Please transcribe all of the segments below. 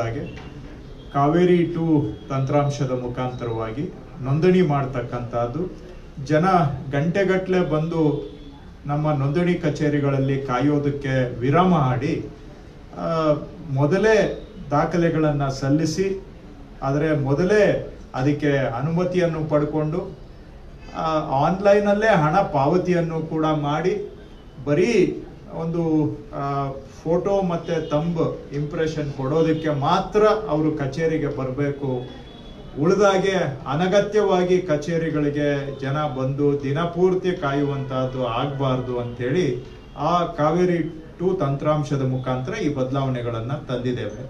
ಹಾಗೆ ಕಾವೇರಿ ಟು ತಂತ್ರಾಂಶದ ಮುಖಾಂತರವಾಗಿ ನೋಂದಣಿ ಮಾಡ್ತಕ್ಕಂಥದ್ದು. ಜನ ಗಂಟೆಗಟ್ಟಲೆ ಬಂದು ನಮ್ಮ ನೋಂದಣಿ ಕಚೇರಿಗಳಲ್ಲಿ ಕಾಯೋದಕ್ಕೆ ವಿರಾಮ ಹಾಡಿ ಮೊದಲೇ ದಾಖಲೆಗಳನ್ನು ಸಲ್ಲಿಸಿ, ಆದರೆ ಮೊದಲೇ ಅದಕ್ಕೆ ಅನುಮತಿಯನ್ನು ಪಡ್ಕೊಂಡು ಆನ್ಲೈನಲ್ಲೇ ಹಣ ಪಾವತಿಯನ್ನು ಕೂಡ ಮಾಡಿ, ಬರೀ ಒಂದು ಫೋಟೋ ಮತ್ತೆ ತಂಬ್ ಇಂಪ್ರೆಷನ್ ಕೊಡೋದಕ್ಕೆ ಮಾತ್ರ ಅವರು ಕಚೇರಿಗೆ ಬರಬೇಕು. ಉಳಿದಾಗೆ ಅನಗತ್ಯವಾಗಿ ಕಚೇರಿಗಳಿಗೆ ಜನ ಬಂದು ದಿನಪೂರ್ತಿ ಕಾಯುವಂತಹದ್ದು ಆಗಬಾರ್ದು ಅಂತೇಳಿ ಆ ಕಾವೇರಿ ಟು ತಂತ್ರಾಂಶದ ಮುಖಾಂತರ ಈ ಬದಲಾವಣೆಗಳನ್ನು ತಂದಿದ್ದೇವೆ.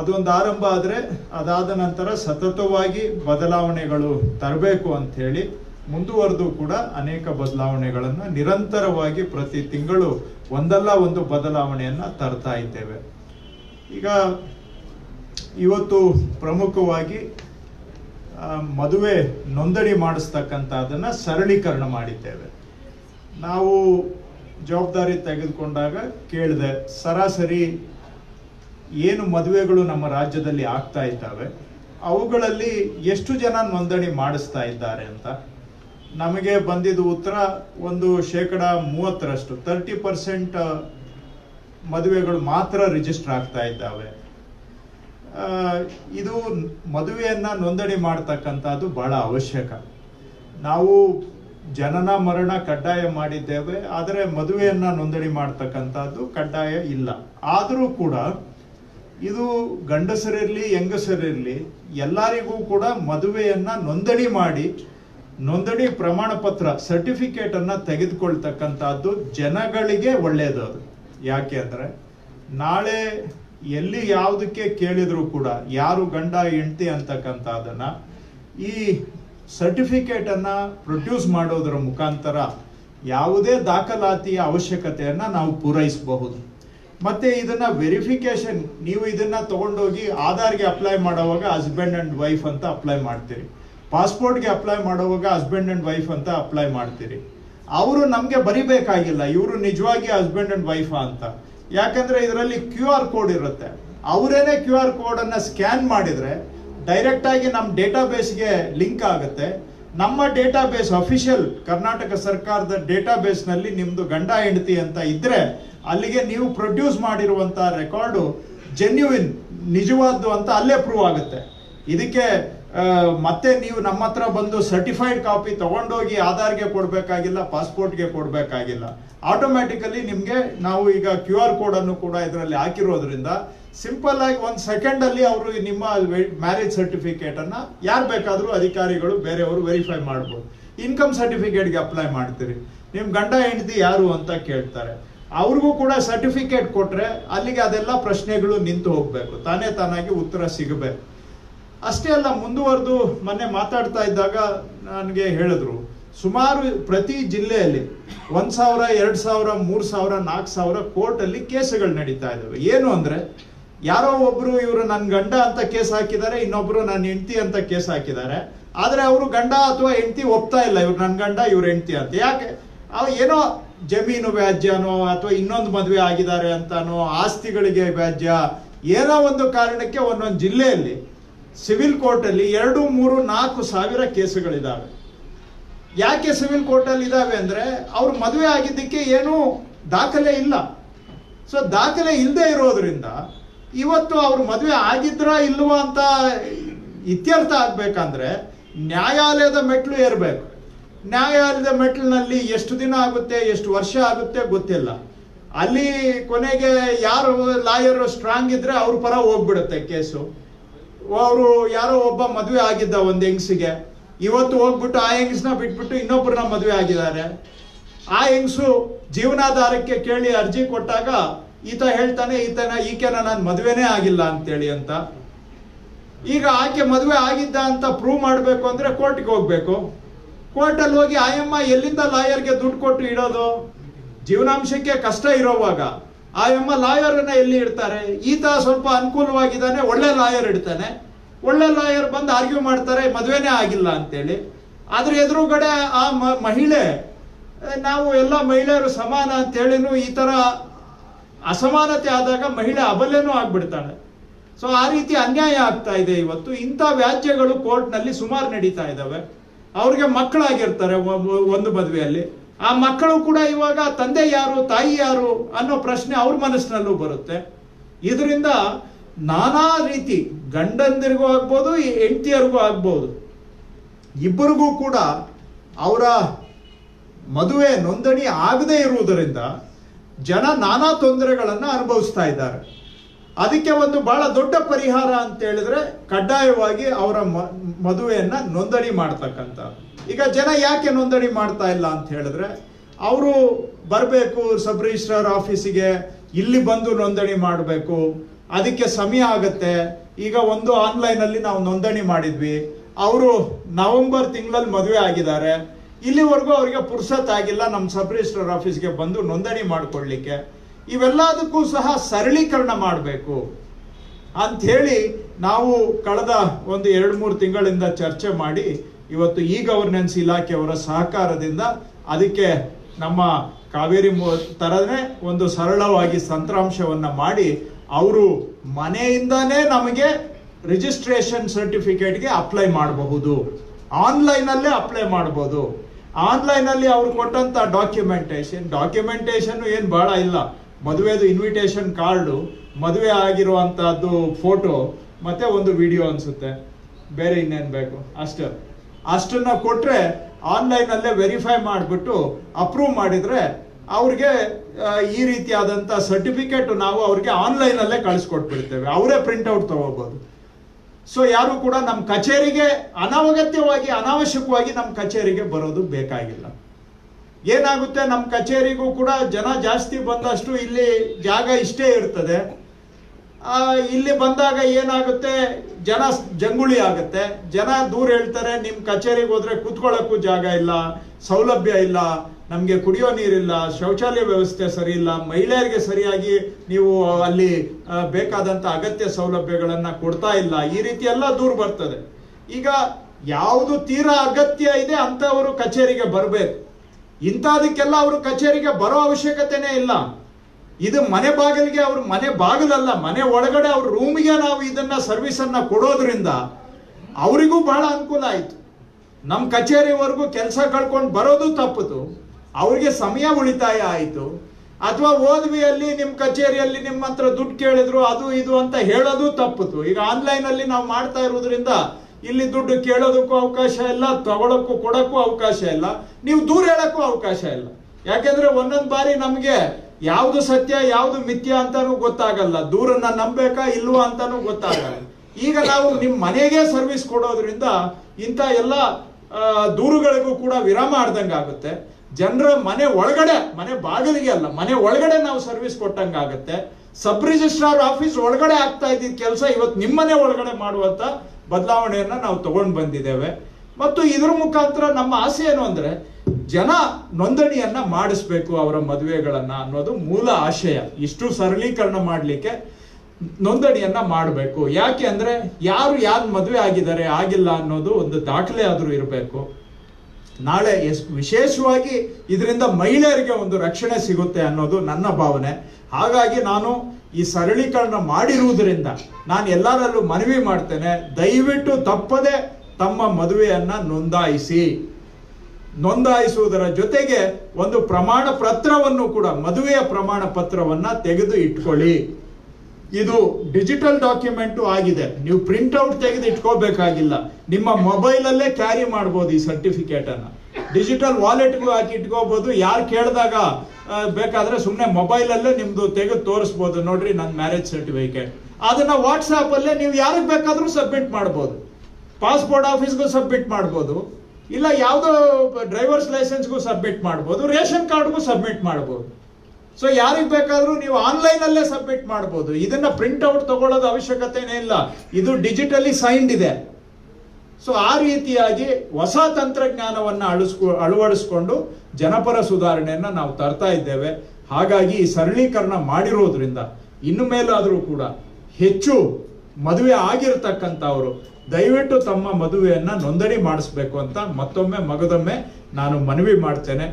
ಅದೊಂದು ಆರಂಭ ಆದರೆ ಅದಾದ ನಂತರ ಸತತವಾಗಿ ಬದಲಾವಣೆಗಳು ತರಬೇಕು ಅಂತ ಹೇಳಿ ಮುಂದುವರೆದು ಕೂಡ ಅನೇಕ ಬದಲಾವಣೆಗಳನ್ನು ನಿರಂತರವಾಗಿ ಪ್ರತಿ ತಿಂಗಳು ಒಂದಲ್ಲ ಒಂದು ಬದಲಾವಣೆಯನ್ನು ತರ್ತಾ ಇದ್ದೇವೆ. ಈಗ ಇವತ್ತು ಪ್ರಮುಖವಾಗಿ ಮದುವೆ ನೋಂದಣಿ ಮಾಡಿಸ್ತಕ್ಕಂಥದ್ದನ್ನು ಸರಳೀಕರಣ ಮಾಡಿದ್ದೇವೆ. ನಾವು ಜವಾಬ್ದಾರಿ ತೆಗೆದುಕೊಂಡಾಗ ಕೇಳಿದೆ, ಸರಾಸರಿ ಏನು ಮದುವೆಗಳು ನಮ್ಮ ರಾಜ್ಯದಲ್ಲಿ ಆಗ್ತಾ ಇದ್ದಾವೆ? ಅವುಗಳಲ್ಲಿ ಎಷ್ಟು ಜನ ನೋಂದಣಿ ಮಾಡಿಸ್ತಾ ಇದ್ದಾರೆ ಅಂತ? ನಮಗೆ ಬಂದಿದ್ದ ಉತ್ತರ ಒಂದು ಶೇಕಡ ಮೂವತ್ತರಷ್ಟು. ತರ್ಟಿ ಪರ್ಸೆಂಟ್ ಮದುವೆಗಳು ಮಾತ್ರ ರಿಜಿಸ್ಟರ್ ಆಗ್ತಾ ಇದ್ದಾವೆ. ಇದು ಮದುವೆಯನ್ನು ನೋಂದಣಿ ಮಾಡ್ತಕ್ಕಂಥದ್ದು ಬಹಳ ಅವಶ್ಯಕ. ನಾವು ಜನನ ಮರಣ ಕಡ್ಡಾಯ ಮಾಡಿದ್ದೇವೆ, ಆದರೆ ಮದುವೆಯನ್ನು ನೋಂದಣಿ ಮಾಡ್ತಕ್ಕಂಥದ್ದು ಕಡ್ಡಾಯ ಇಲ್ಲ. ಆದರೂ ಕೂಡ ಇದು ಗಂಡಸರಿರಲಿ ಹೆಂಗಸರಿರಲಿ ಎಲ್ಲರಿಗೂ ಕೂಡ ಮದುವೆಯನ್ನು ನೋಂದಣಿ ಮಾಡಿ ನೋಂದಣಿ ಪ್ರಮಾಣ ಪತ್ರ ಸರ್ಟಿಫಿಕೇಟ್ ಅನ್ನ ತೆಗೆದುಕೊಳ್ತಕ್ಕಂಥದ್ದು ಜನಗಳಿಗೆ ಒಳ್ಳೆಯದು ಅದು. ಯಾಕೆ ಅಂದ್ರೆ, ನಾಳೆ ಎಲ್ಲಿ ಯಾವುದಕ್ಕೆ ಕೇಳಿದ್ರು ಕೂಡ, ಯಾರು ಗಂಡ, ಹೆಂಡತಿ ಅಂತಕ್ಕಂಥದ್ದನ್ನ ಈ ಸರ್ಟಿಫಿಕೇಟ್ ಅನ್ನ ಪ್ರೊಡ್ಯೂಸ್ ಮಾಡೋದರ ಮುಖಾಂತರ ಯಾವುದೇ ದಾಖಲಾತಿಯ ಅವಶ್ಯಕತೆಯನ್ನ ನಾವು ಪೂರೈಸಬಹುದು. ಮತ್ತೆ ಇದನ್ನ ವೆರಿಫಿಕೇಶನ್ ನೀವು ಇದನ್ನ ತಗೊಂಡೋಗಿ ಆಧಾರ್ಗೆ ಅಪ್ಲೈ ಮಾಡುವಾಗ ಹಸ್ಬೆಂಡ್ ಅಂಡ್ ವೈಫ್ ಅಂತ ಅಪ್ಲೈ ಮಾಡ್ತೀರಿ. ಪಾಸ್ಪೋರ್ಟ್ಗೆ ಅಪ್ಲೈ ಮಾಡುವಾಗ ಹಸ್ಬೆಂಡ್ ಅಂಡ್ ವೈಫ್ ಅಂತ ಅಪ್ಲೈ ಮಾಡ್ತೀರಿ. ಅವರು ನಮಗೆ ಬರಿಬೇಕಾಗಿಲ್ಲ, ಇವರು ನಿಜವಾಗಿ ಹಸ್ಬೆಂಡ್ ಅಂಡ್ ವೈಫ್ ಅಂತ. ಯಾಕಂದ್ರೆ ಇದರಲ್ಲಿ ಕ್ಯೂ ಆರ್ ಕೋಡ್ ಇರುತ್ತೆ. ಅವರೇನೆ ಕ್ಯೂ ಆರ್ ಕೋಡ್ ಅನ್ನ ಸ್ಕ್ಯಾನ್ ಮಾಡಿದ್ರೆ ಡೈರೆಕ್ಟ್ ಆಗಿ ಡೇಟಾ ಬೇಸ್ಗೆ ಲಿಂಕ್ ಆಗುತ್ತೆ. ನಮ್ಮ ಡೇಟಾ ಬೇಸ್ ಅಫಿಷಿಯಲ್ ಕರ್ನಾಟಕ ಸರ್ಕಾರದ ಡೇಟಾ ನಲ್ಲಿ ನಿಮ್ಮದು ಗಂಡ ಹೆಂಡತಿ ಅಂತ ಇದ್ದರೆ ಅಲ್ಲಿಗೆ ನೀವು ಪ್ರೊಡ್ಯೂಸ್ ಮಾಡಿರುವಂಥ ರೆಕಾರ್ಡು ಜೆನ್ಯುವಿನ್ ನಿಜವಾದ್ದು ಅಂತ ಅಲ್ಲೇ ಪ್ರೂವ್ ಆಗುತ್ತೆ. ಇದಕ್ಕೆ ಮತ್ತೆ ನೀವು ನಮ್ಮ ಹತ್ರ ಬಂದು ಸರ್ಟಿಫೈಡ್ ಕಾಪಿ ತಗೊಂಡೋಗಿ ಆಧಾರ್ಗೆ ಕೊಡಬೇಕಾಗಿಲ್ಲ ಪಾಸ್ಪೋರ್ಟ್ಗೆ ಕೊಡಬೇಕಾಗಿಲ್ಲ. ಆಟೋಮ್ಯಾಟಿಕಲಿ ನಿಮಗೆ ನಾವು ಈಗ ಕ್ಯೂ ಆರ್ ಕೋಡನ್ನು ಕೂಡ ಇದರಲ್ಲಿ ಹಾಕಿರೋದ್ರಿಂದ ಸಿಂಪಲ್ ಆಗಿ ಒಂದು ಸೆಕೆಂಡಲ್ಲಿ ಅವರು ನಿಮ್ಮ ಮ್ಯಾರೇಜ್ ಸರ್ಟಿಫಿಕೇಟನ್ನು ಯಾರು ಬೇಕಾದರೂ ಅಧಿಕಾರಿಗಳು ಬೇರೆಯವರು ವೆರಿಫೈ ಮಾಡ್ಬೋದು. ಇನ್ಕಮ್ ಸರ್ಟಿಫಿಕೇಟ್ಗೆ ಅಪ್ಲೈ ಮಾಡ್ತೀರಿ. ನಿಮ್ಮ ಗಂಡ, ಹೆಂಡತಿ ಯಾರು ಅಂತ ಕೇಳ್ತಾರೆ. ಅವ್ರಿಗೂ ಕೂಡ ಸರ್ಟಿಫಿಕೇಟ್ ಕೊಟ್ಟರೆ ಅಲ್ಲಿಗೆ ಅದೆಲ್ಲ ಪ್ರಶ್ನೆಗಳು ನಿಂತು ಹೋಗಬೇಕು. ತಾನೇ ತಾನಾಗಿ ಉತ್ತರ ಸಿಗಬೇಕು. ಅಷ್ಟೇ ಅಲ್ಲ, ಮುಂದುವರೆದು ಮೊನ್ನೆ ಮಾತಾಡ್ತಾ ಇದ್ದಾಗ ನನಗೆ ಹೇಳಿದ್ರು, ಸುಮಾರು ಪ್ರತಿ ಜಿಲ್ಲೆಯಲ್ಲಿ ಒಂದ್ ಸಾವಿರ, ಎರಡ್ ಸಾವಿರ, ಮೂರ್ ಸಾವಿರ ನಾಲ್ಕು ಸಾವಿರ ಕೋರ್ಟ್ ಅಲ್ಲಿ ಕೇಸುಗಳು ನಡೀತಾ ಇದಾವೆ ಏನು ಅಂದ್ರೆ, ಯಾರೋ ಒಬ್ಬರು ಇವರು ನನ್ನ ಗಂಡ ಅಂತ ಕೇಸ್ ಹಾಕಿದ್ದಾರೆ ಇನ್ನೊಬ್ಬರು ನನ್ನ ಹೆಂಡತಿ ಅಂತ ಕೇಸ್ ಹಾಕಿದ್ದಾರೆ. ಆದರೆ ಅವರು ಗಂಡ ಅಥವಾ ಹೆಂಡತಿ ಒಪ್ತಾ ಇಲ್ಲ, ಇವ್ರು ನನ್ನ ಗಂಡ, ಇವ್ರ ಹೆಂಡತಿ ಅಂತ. ಯಾಕೆ? ಏನೋ ಜಮೀನು ವ್ಯಾಜ್ಯನೋ ಅಥವಾ ಇನ್ನೊಂದು ಮದುವೆ ಆಗಿದ್ದಾರೆ ಅಂತಾನೋ, ಆಸ್ತಿಗಳಿಗೆ ವ್ಯಾಜ್ಯ, ಏನೋ ಒಂದು ಕಾರಣಕ್ಕೆ ಒಂದೊಂದು ಜಿಲ್ಲೆಯಲ್ಲಿ ಸಿವಿಲ್ ಕೋರ್ಟ್ ಅಲ್ಲಿ ಎರಡು, ಮೂರು, ನಾಲ್ಕು ಸಾವಿರ ಕೇಸುಗಳಿದ್ದಾವೆ ಯಾಕೆ ಸಿವಿಲ್ ಕೋರ್ಟ್ ಅಲ್ಲಿ ಇದಾವೆ ಅಂದ್ರೆ ಅವ್ರು ಮದುವೆ ಆಗಿದ್ದಕ್ಕೆ ಏನೂ ದಾಖಲೆ ಇಲ್ಲ. ಸೊ ದಾಖಲೆ ಇಲ್ಲದೆ ಇರೋದ್ರಿಂದ ಇವತ್ತು ಅವರು ಮದುವೆ ಆಗಿದ್ರ ಇಲ್ವಾ ಅಂತ ಇತ್ಯರ್ಥ ಆಗಬೇಕಂದ್ರೆ ನ್ಯಾಯಾಲಯದ ಮೆಟ್ಲು ಏರ್ಬೇಕು. ನ್ಯಾಯಾಲಯದ ಮೆಟ್ಲಿನಲ್ಲಿ ಎಷ್ಟು ದಿನ ಆಗುತ್ತೆ, ಎಷ್ಟು ವರ್ಷ ಆಗುತ್ತೆ ಗೊತ್ತಿಲ್ಲ. ಅಲ್ಲಿ ಕೊನೆಗೆ ಯಾರು ಲಾಯರ್ ಸ್ಟ್ರಾಂಗ್ ಇದ್ರೆ ಅವ್ರ ಪರ ಹೋಗ್ಬಿಡುತ್ತೆ ಕೇಸು. ಅವರು ಯಾರೋ ಒಬ್ಬ ಮದುವೆ ಆಗಿದ್ದ ಒಂದು ಹೆಂಗಸಿಗೆ. ಇವತ್ತು ಹೋಗ್ಬಿಟ್ಟು ಆ ಹೆಂಗಸ್ನ ಬಿಟ್ಬಿಟ್ಟು ಇನ್ನೊಬ್ಬರನ್ನ ಮದುವೆ ಆಗಿದ್ದಾರೆ. ಆ ಹೆಂಗಸು ಜೀವನಾಧಾರಕ್ಕೆ ಕೇಳಿ ಅರ್ಜಿ ಕೊಟ್ಟಾಗ ಈತ ಹೇಳ್ತಾನೆ, ಈತನ, ಈಕೆನ ನಾನು ಮದುವೆನೇ ಆಗಿಲ್ಲ ಅಂತೇಳಿ ಅಂತ. ಈಗ ಆಕೆ ಮದುವೆ ಆಗಿದ್ದ ಅಂತ ಪ್ರೂವ್ ಮಾಡಬೇಕು ಅಂದ್ರೆ ಕೋರ್ಟ್ಗೆ ಹೋಗ್ಬೇಕು. ಕೋರ್ಟಲ್ಲಿ ಹೋಗಿ, ಆಯಮ್ಮ, ಎಲ್ಲಿಂದ ಲಾಯರ್ಗೆ ದುಡ್ಡು ಕೊಟ್ಟು ಇಡೋದು? ಜೀವನಾಂಶಕ್ಕೆ ಕಷ್ಟ ಇರೋವಾಗ ಆಯಮ್ಮ ಅನ್ನ ಎಲ್ಲಿ ಇಡ್ತಾರೆ? ಈತ ಸ್ವಲ್ಪ ಅನುಕೂಲವಾಗಿದ್ದಾನೆ, ಒಳ್ಳೆ ಲಾಯರ್ ಇಡ್ತಾನೆ. ಒಳ್ಳೆ ಲಾಯರ್ ಬಂದು ಆರ್ಗ್ಯೂ ಮಾಡ್ತಾರೆ, ಮದುವೆನೇ ಆಗಿಲ್ಲ ಅಂತೇಳಿ. ಆದ್ರೆ ಎದುರುಗಡೆ ಆ ಮಹಿಳೆ, ನಾವು ಎಲ್ಲ ಮಹಿಳೆಯರು ಸಮಾನ ಅಂತೇಳಿನೂ ಈ ತರ ಅಸಮಾನತೆ ಆದಾಗ ಮಹಿಳೆ ಅಬಲೆನೂ ಆಗ್ಬಿಡ್ತಾಳೆ. ಸೊ ಆ ರೀತಿ ಅನ್ಯಾಯ ಆಗ್ತಾ ಇದೆ ಇವತ್ತು. ಇಂಥ ವ್ಯಾಜ್ಯಗಳು ಕೋರ್ಟ್ನಲ್ಲಿ ಸುಮಾರು ನಡೀತಾ ಇದ್ದಾವೆ. ಅವ್ರಿಗೆ ಮಕ್ಕಳಾಗಿರ್ತಾರೆ ಒಂದು ಮದುವೆಯಲ್ಲಿ. ಆ ಮಕ್ಕಳು ಕೂಡ ಇವಾಗ ತಂದೆ ಯಾರು, ತಾಯಿ ಯಾರು ಅನ್ನೋ ಪ್ರಶ್ನೆ ಅವ್ರ ಮನಸ್ಸಿನಲ್ಲೂ ಬರುತ್ತೆ. ಇದರಿಂದ ನಾನಾ ರೀತಿ ಗಂಡಂದಿರಿಗೂ ಆಗ್ಬೋದು ಹೆಂಡತಿಯರಿಗೂ ಆಗ್ಬೋದು. ಇಬ್ಬರಿಗೂ ಕೂಡ ಅವರ ಮದುವೆ ನೋಂದಣಿ ಆಗದೇ ಇರುವುದರಿಂದ ಜನ ನಾನಾ ತೊಂದರೆಗಳನ್ನು ಅನುಭವಿಸ್ತಾ ಇದ್ದಾರೆ. ಅದಕ್ಕೆ ಒಂದು ಬಹಳ ದೊಡ್ಡ ಪರಿಹಾರ ಅಂತ ಹೇಳಿದ್ರೆ ಕಡ್ಡಾಯವಾಗಿ ಅವರ ಮದುವೆಯನ್ನ ನೋಂದಣಿ ಮಾಡ್ತಕ್ಕಂಥ ಈಗ ಜನ ಯಾಕೆ ನೋಂದಣಿ ಮಾಡ್ತಾ ಇಲ್ಲ ಅಂತ ಹೇಳಿದ್ರೆ ಅವರು ಬರಬೇಕು ಸಬ್ ರಿಜಿಸ್ಟ್ರಾರ್ ಆಫೀಸಿಗೆ, ಇಲ್ಲಿ ಬಂದು ನೋಂದಣಿ ಮಾಡಬೇಕು, ಅದಕ್ಕೆ ಸಮಯ ಆಗುತ್ತೆ, ಈಗ ಒಂದು ಆನ್ಲೈನ್ ಅಲ್ಲಿ ನಾವು ನೋಂದಣಿ ಮಾಡಿದ್ವಿ, ಅವರು ನವೆಂಬರ್ ತಿಂಗಳಲ್ಲಿ ಮದುವೆ ಆಗಿದ್ದಾರೆ, ಇಲ್ಲಿವರೆಗೂ ಅವರಿಗೆ ಪುರ್ಸತ್ ಆಗಿಲ್ಲ, ನಮ್ಮ ಸಬ್ ರಿಜಿಸ್ಟ್ರಾರ್ ಆಫೀಸ್ಗೆ ಬಂದು ನೋಂದಣಿ ಮಾಡ್ಕೊಳ್ಳಿಕ್ಕೆ. ಇವೆಲ್ಲದಕ್ಕೂ ಸಹ ಸರಳೀಕರಣ ಮಾಡಬೇಕು. ಅಂತ ಹೇಳಿ ನಾವು ಕಳೆದ ಒಂದು ಎರಡು ಮೂರು ತಿಂಗಳಿಂದ ಚರ್ಚೆ ಮಾಡಿ, ಇವತ್ತು ಈ ಗವರ್ನೆನ್ಸ್ ಇಲಾಖೆಯವರ ಸಹಕಾರದಿಂದ ಅದಕ್ಕೆ ನಮ್ಮ ಕಾವೇರಿ ತರನೇ ಒಂದು ಸರಳವಾಗಿ ತಂತ್ರಾಂಶವನ್ನು ಮಾಡಿ, ಅವರು ಮನೆಯಿಂದನೇ ನಮಗೆ ರಿಜಿಸ್ಟ್ರೇಷನ್ ಸರ್ಟಿಫಿಕೇಟ್ಗೆ ಅಪ್ಲೈ ಮಾಡಬಹುದು. ಆನ್ಲೈನಲ್ಲೇ ಅಪ್ಲೈ ಮಾಡ್ಬೋದು. ಆನ್ಲೈನಲ್ಲಿ ಅವ್ರು ಕೊಟ್ಟಂತ ಡಾಕ್ಯುಮೆಂಟೇಶನ್ ಡಾಕ್ಯುಮೆಂಟೇಶನ್ ಏನು ಬಹಳ ಇಲ್ಲ. ಮದುವೆದು ಇನ್ವಿಟೇಷನ್ ಕಾರ್ಡು ಮದುವೆ ಆಗಿರುವಂಥದ್ದು ಫೋಟೋ ಮತ್ತೆ ಒಂದು ವಿಡಿಯೋ ಅನ್ಸುತ್ತೆ. ಬೇರೆ ಇನ್ನೇನು ಬೇಕು? ಅಷ್ಟೇ. ಅಷ್ಟನ್ನ ಕೊಟ್ರೆ ಆನ್ಲೈನ್ ಅಲ್ಲೇ ವೆರಿಫೈ ಮಾಡಿಬಿಟ್ಟು ಅಪ್ರೂವ್ ಮಾಡಿದ್ರೆ ಅವ್ರಿಗೆ ಈ ರೀತಿಯಾದಂಥ ಸರ್ಟಿಫಿಕೇಟ್ ನಾವು ಅವ್ರಿಗೆ ಆನ್ಲೈನ್ ಅಲ್ಲೇ ಕಳಿಸ್ಕೊಟ್ಬಿಡ್ತೇವೆ. ಅವರೇ ಪ್ರಿಂಟ್ಔಟ್ ತಗೋಬಹುದು ಸೊ ಯಾರು ಕೂಡ ನಮ್ಮ ಕಚೇರಿಗೆ ಅನವಗತ್ಯವಾಗಿ, ಅನಾವಶ್ಯಕವಾಗಿ ನಮ್ಮ ಕಚೇರಿಗೆ ಬರೋದು ಬೇಕಾಗಿಲ್ಲ. ಏನಾಗುತ್ತೆ? ನಮ್ಮ ಕಚೇರಿಗೂ ಕೂಡ ಜನ ಜಾಸ್ತಿ ಬಂದಷ್ಟು ಇಲ್ಲಿ ಜಾಗ ಇಷ್ಟೇ ಇರ್ತದೆ. ಇಲ್ಲಿ ಬಂದಾಗ ಏನಾಗುತ್ತೆ? ಜನ ಜಂಗುಳಿ ಆಗುತ್ತೆ. ಜನ ದೂರ ಹೇಳ್ತಾರೆ ನಿಮ್ಮ ಕಚೇರಿಗೆ ಹೋದ್ರೆ ಕೂತ್ಕೊಳ್ಳೋಕ್ಕೂ ಜಾಗ ಇಲ್ಲ, ಸೌಲಭ್ಯ ಇಲ್ಲ, ನಮಗೆ ಕುಡಿಯೋ ನೀರಿಲ್ಲ, ಶೌಚಾಲಯ ವ್ಯವಸ್ಥೆ ಸರಿ ಇಲ್ಲ, ಮಹಿಳೆಯರಿಗೆ ಸರಿಯಾಗಿ ನೀವು ಅಲ್ಲಿ ಬೇಕಾದಂಥ ಅಗತ್ಯ ಸೌಲಭ್ಯಗಳನ್ನು ಕೊಡ್ತಾ ಇಲ್ಲ. ಈ ರೀತಿ ಎಲ್ಲ ದೂರ ಬರ್ತದೆ. ಈಗ ಯಾವುದು ತೀರಾ ಅಗತ್ಯ ಇದೆ, ಅಂತವರು ಕಚೇರಿಗೆ ಬರಬೇಕು. ಇಂಥದಕ್ಕೆಲ್ಲ ಅವರು ಕಚೇರಿಗೆ ಬರೋ ಅವಶ್ಯಕತೆನೇ ಇಲ್ಲ. ಇದು ಮನೆ ಬಾಗಿಲಿಗೆ ಅವ್ರ ಮನೆ ಬಾಗಿಲಲ್ಲ, ಮನೆ ಒಳಗಡೆ ಅವ್ರ ರೂಮಿಗೆ ನಾವು ಇದನ್ನ ಸರ್ವಿಸ್ ಅನ್ನ ಕೊಡೋದ್ರಿಂದ ಅವರಿಗೂ ಬಹಳ ಅನುಕೂಲ ಆಯಿತು. ನಮ್ಮ ಕಚೇರಿವರೆಗೂ ಕೆಲಸ ಕಳ್ಕೊಂಡು ಬರೋದು ತಪ್ಪಿತು ಅವರಿಗೆ ಸಮಯ ಉಳಿತಾಯ ಆಯಿತು. ಅಥವಾ ಓದ್ವಿ ಅಲ್ಲಿ ನಿಮ್ಮ ಕಚೇರಿಯಲ್ಲಿ ನಿಮ್ಮ ಹತ್ರ ದುಡ್ಡು ಕೇಳಿದ್ರು ಅದು ಇದು ಅಂತ ಹೇಳೋದು ತಪ್ಪಿತು ಈಗ ಆನ್ಲೈನ್ ಅಲ್ಲಿ ನಾವು ಮಾಡ್ತಾ ಇರೋದ್ರಿಂದ ಇಲ್ಲಿ ದುಡ್ಡು ಕೇಳೋದಕ್ಕೂ ಅವಕಾಶ ಇಲ್ಲ, ತಗೊಳಕ್ಕೂ ಕೊಡಕ್ಕೂ ಅವಕಾಶ ಇಲ್ಲ, ನೀವು ದೂರ ಹೇಳಕ್ಕೂ ಅವಕಾಶ ಇಲ್ಲ. ಯಾಕೆಂದ್ರೆ ಒಂದೊಂದು ಬಾರಿ ನಮಗೆ ಯಾವುದು ಸತ್ಯ, ಯಾವುದು ಮಿಥ್ಯ ಅಂತಾನೂ ಗೊತ್ತಾಗಲ್ಲ. ದೂರನ್ನ ನಂಬೇಕಾ, ಇಲ್ವಾ ಅಂತಾನೂ ಗೊತ್ತಾಗಲ್ಲ. ಈಗ ನಾವು ನಿಮ್ಮ ಮನೆಗೆ ಸರ್ವಿಸ್ ಕೊಡೋದ್ರಿಂದ ಇಂಥ ಎಲ್ಲ ದೂರುಗಳಿಗೂ ಕೂಡ ವಿರಾಮ ಆಡ್ದಂಗೆ ಆಗುತ್ತೆ. ಜನರ ಮನೆ ಒಳಗಡೆ, ಮನೆ ಬಾಗಿಲಿಗೆ ಅಲ್ಲ, ಮನೆ ಒಳಗಡೆ ನಾವು ಸರ್ವಿಸ್ ಕೊಟ್ಟಂಗೆ ಆಗುತ್ತೆ. ಸಬ್ ರಿಜಿಸ್ಟ್ರಾರ್ ಆಫೀಸ್ ಒಳಗಡೆ ಆಗ್ತಾ ಇದ್ದಿದ್ದ ಕೆಲಸ ಇವತ್ತು ನಿಮ್ಮನೆ ಒಳಗಡೆ ಮಾಡುವಂತ ಬದಲಾವಣೆಯನ್ನ ನಾವು ತಗೊಂಡು ಬಂದಿದ್ದೇವೆ. ಮತ್ತು ಇದರ ಮುಖಾಂತರ ನಮ್ಮ ಆಸೆ ಏನು ಅಂದರೆ, ಜನ ನೋಂದಣಿಯನ್ನ ಮಾಡಿಸ್ಬೇಕು ಅವರ ಮದುವೆಗಳನ್ನು ಅನ್ನೋದು ಮೂಲ ಆಶಯ. ಇಷ್ಟು ಸರಳೀಕರಣ ಮಾಡಲಿಕ್ಕೆ ನೋಂದಣಿಯನ್ನ ಮಾಡಬೇಕು. ಯಾಕೆ ಅಂದ್ರೆ, ಯಾರು ಯಾರು ಮದುವೆ ಆಗಿದ್ದಾರೆ, ಆಗಿಲ್ಲ ಅನ್ನೋದು ಒಂದು ದಾಖಲೆ ಆದರೂ ಇರಬೇಕು. ನಾಳೆ ಎಸ್, ವಿಶೇಷವಾಗಿ ಇದರಿಂದ ಮಹಿಳೆಯರಿಗೆ ಒಂದು ರಕ್ಷಣೆ ಸಿಗುತ್ತೆ ಅನ್ನೋದು ನನ್ನ ಭಾವನೆ. ಹಾಗಾಗಿ ನಾನು ಈ ಸರಳೀಕರಣ ಮಾಡಿರುವುದರಿಂದ ನಾನು ಎಲ್ಲರಲ್ಲೂ ಮನವಿ ಮಾಡ್ತೇನೆ, ದಯವಿಟ್ಟು ತಪ್ಪದೆ ತಮ್ಮ ಮದುವೆಯನ್ನ ನೋಂದಾಯಿಸಿ. ನೋಂದಾಯಿಸುವುದರ ಜೊತೆಗೆ ಒಂದು ಪ್ರಮಾಣ ಪತ್ರವನ್ನು ಕೂಡ, ಮದುವೆಯ ಪ್ರಮಾಣ ಪತ್ರವನ್ನ ತೆಗೆದು ಇಟ್ಕೊಳ್ಳಿ. ಇದು ಡಿಜಿಟಲ್ ಡಾಕ್ಯುಮೆಂಟ್ ಆಗಿದೆ. ನೀವು ಪ್ರಿಂಟ್ ಔಟ್ ತೆಗೆದು ಇಟ್ಕೋಬೇಕಾಗಿಲ್ಲ. ನಿಮ್ಮ ಮೊಬೈಲ್ ಅಲ್ಲೇ ಕ್ಯಾರಿ ಮಾಡ್ಬೋದು ಈ ಸರ್ಟಿಫಿಕೇಟ್ ಅನ್ನ ಡಿಜಿಟಲ್ ವಾಲೆಟ್ಗಳು ಹಾಕಿ ಇಟ್ಕೋಬಹುದು ಯಾರು ಕೇಳಿದಾಗ ಬೇಕಾದ್ರೆ ಸುಮ್ಮನೆ ಮೊಬೈಲ್ ಅಲ್ಲೇ ನಿಮ್ದು ತೆಗೆದು ತೋರಿಸ್ಬೋದು. ನೋಡ್ರಿ ನನ್ನ ಮ್ಯಾರೇಜ್ ಸರ್ಟಿಫಿಕೇಟ್ ಅದನ್ನ ವಾಟ್ಸ್ಆಪ್ ಅಲ್ಲೇ ನೀವು ಯಾರಿಗೆ ಬೇಕಾದ್ರೂ ಸಬ್ಮಿಟ್ ಮಾಡ್ಬೋದು. ಪಾಸ್ಪೋರ್ಟ್ ಆಫೀಸ್ಗೂ ಸಬ್ಮಿಟ್ ಮಾಡ್ಬೋದು. ಇಲ್ಲ ಯಾವುದೋ ಡ್ರೈವರ್ಸ್ ಲೈಸೆನ್ಸ್ಗೂ ಸಬ್ಮಿಟ್ ಮಾಡ್ಬೋದು. ರೇಷನ್ ಕಾರ್ಡ್ಗೂ ಸಬ್ಮಿಟ್ ಮಾಡ್ಬೋದು. ಸೊ ಯಾರಿಗೆ ಬೇಕಾದ್ರೂ ನೀವು ಆನ್ಲೈನ್ ಅಲ್ಲೇ ಸಬ್ಮಿಟ್ ಮಾಡ್ಬೋದು. ಇದನ್ನ ಪ್ರಿಂಟ್ ಔಟ್ ತಗೊಳ್ಳೋದು ಅವಶ್ಯಕತೆನೇ ಇಲ್ಲ. ಇದು ಡಿಜಿಟಲಿ ಸೈನ್ಡ್ ಇದೆ. ಸೊ ಆ ರೀತಿಯಾಗಿ ಹೊಸ ತಂತ್ರಜ್ಞಾನವನ್ನು ಅಳಿಸ್ಕೊ, ಅಳವಡಿಸ್ಕೊಂಡು ಜನಪರ ಸುಧಾರಣೆಯನ್ನು ನಾವು ತರ್ತಾ ಇದ್ದೇವೆ. ಹಾಗಾಗಿ ಈ ಸರಳೀಕರಣ ಮಾಡಿರೋದ್ರಿಂದ ಇನ್ನು ಮೇಲಾದರೂ ಕೂಡ ಹೆಚ್ಚು ಮದುವೆ ಆಗಿರತಕ್ಕಂಥವರು ದಯವಿಟ್ಟು ತಮ್ಮ ಮದುವೆಯನ್ನು ನೋಂದಣಿ ಮಾಡಿಸ್ಬೇಕು ಅಂತ ಮತ್ತೊಮ್ಮೆ ಮಗದೊಮ್ಮೆ ನಾನು ಮನವಿ ಮಾಡ್ತೇನೆ.